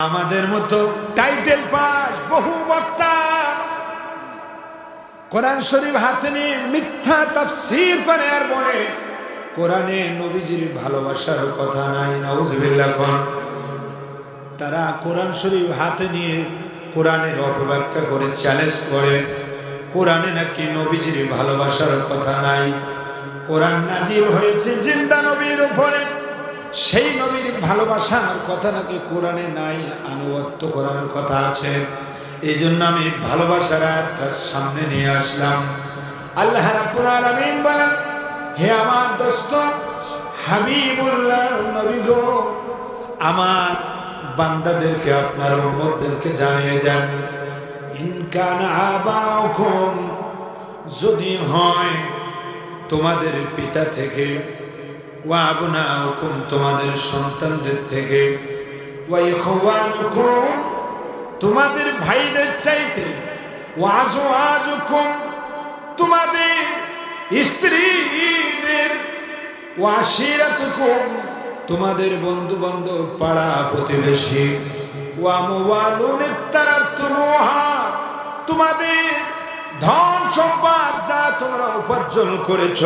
আমাদের মতো title pass, বহু বক্তা। কোরআন শরীফ হাতে নিয়ে মিথ্যা তাফসীর করে আর বলে, কোরআনে নবীজির ভালোবাসার কথা নাই, নাউজুবিল্লাহ কোন। তারা কোরআন শরীফ হাতে নিয়ে কোরআনের অপব্যাখ্যা করে চ্যালেঞ্জ করে, কোরআনে নাকি নবীজির ভালোবাসার কথা নাই। কোরআন নাজির হয়েছে জিন্দা নবীর উপরে। সেই নবীর ভালোবাসার কথা নাকি কোরআনে নাই, আনুগত্য করার কথা আছে। এই জন্য আমি ভালোবাসার একটা সামনে নিয়ে আসলাম। আল্লাহ হে আমার দোস্ত নবী গো, আমার বান্দাদেরকে, আপনার উম্মতদেরকে জানিয়ে দেন ইনকান যদি হয় তোমাদের পিতা থেকে ওয়া আবনাউকুম, তোমাদের সন্তানদের থেকে। ওয়া ইখওয়ানুকুম, তোমাদের ভাইদের চাইতে। ওয়া আজওয়াজুকুম, তোমাদের স্ত্রীদের। ওয়া আশিরাতুকুম, তোমাদের বন্ধু বান্ধব পাড়া প্রতিবেশী। তোমাদের ধন সম্পদ যা তোমরা উপার্জন করেছ।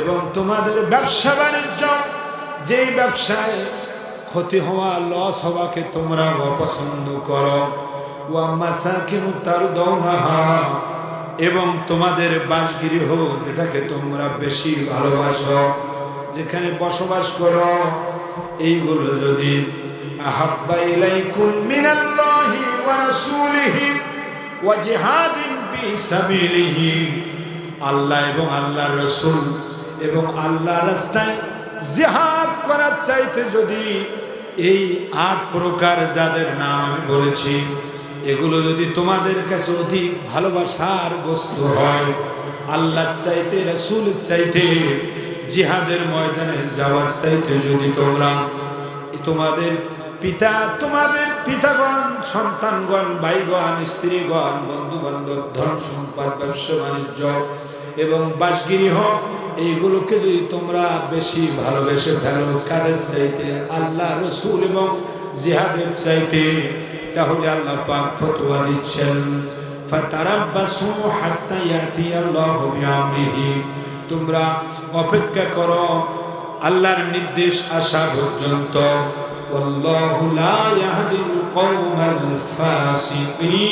এবং তোমাদের ব্যবসা বাণিজ্য, যেই ব্যবসায় ক্ষতি হওয়া লস হওয়াকে তোমরা অপছন্দ করো। এবং তোমাদের বাসগৃহ, যেটাকে তোমরা বেশি ভালোবাসো, যেখানে বসবাস করো, এইগুলো যদি আহাব্বা ইলাইকুম মিনাল্লাহি ওয়া রাসূলিহি আল্লাহ এবং আল্লাহ রসুল এবং আল্লাহ রাস্তায় জেহাদ করার চাইতে যদি এই আট প্রকার যাদের নাম আমি বলেছি, এগুলো যদি তোমাদের কাছে অধিক ভালোবাসার বস্তু হয় আল্লাহ চাইতে রসুল চাইতে, জিহাদের ময়দানে যাওয়ার চাইতে যদি তোমরা তোমাদের পিতা তোমাদের পিতাগণ, সন্তানগণ, ভাইগণ, স্ত্রীগণ বন্ধু বান্ধব ধন সম্পদ, ব্যবসা বাণিজ্য এবং বাসগিরি হোক, এইগুলোকে যদি তোমরা বেশি ভালোবেসে ফেলো, কাদের চাইতে? আল্লাহ রসুল এবং জিহাদের চাইতে। তাহলে আল্লাহ পাক ফতোয়া দিচ্ছেন তোমরা অপেক্ষা করো, আল্লাহর নির্দেশ আসা পর্যন্ত। والله لا يهدي القوم الفاسقين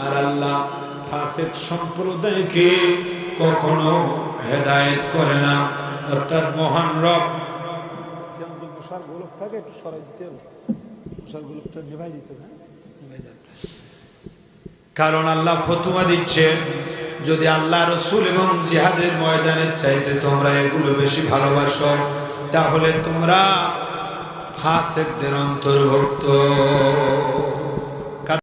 আর আল্লাহ ফাসিক সম্প্রদায়কে কখনো হেদায়েত করে না অর্থাৎ মহান রব মশার গোলক থাকে একটু সরাই দিতে হবে মশার গোলকটা জেভাই দিতে হবে কারণ আল্লাহ ফতুয়া দিচ্ছেন যদি আল্লাহ রসুল এবং জিহাদের ময়দানের চাইতে তোমরা এগুলো বেশি ভালোবাসো তাহলে তোমরা ফাঁসের অন্তর্ভুক্ত।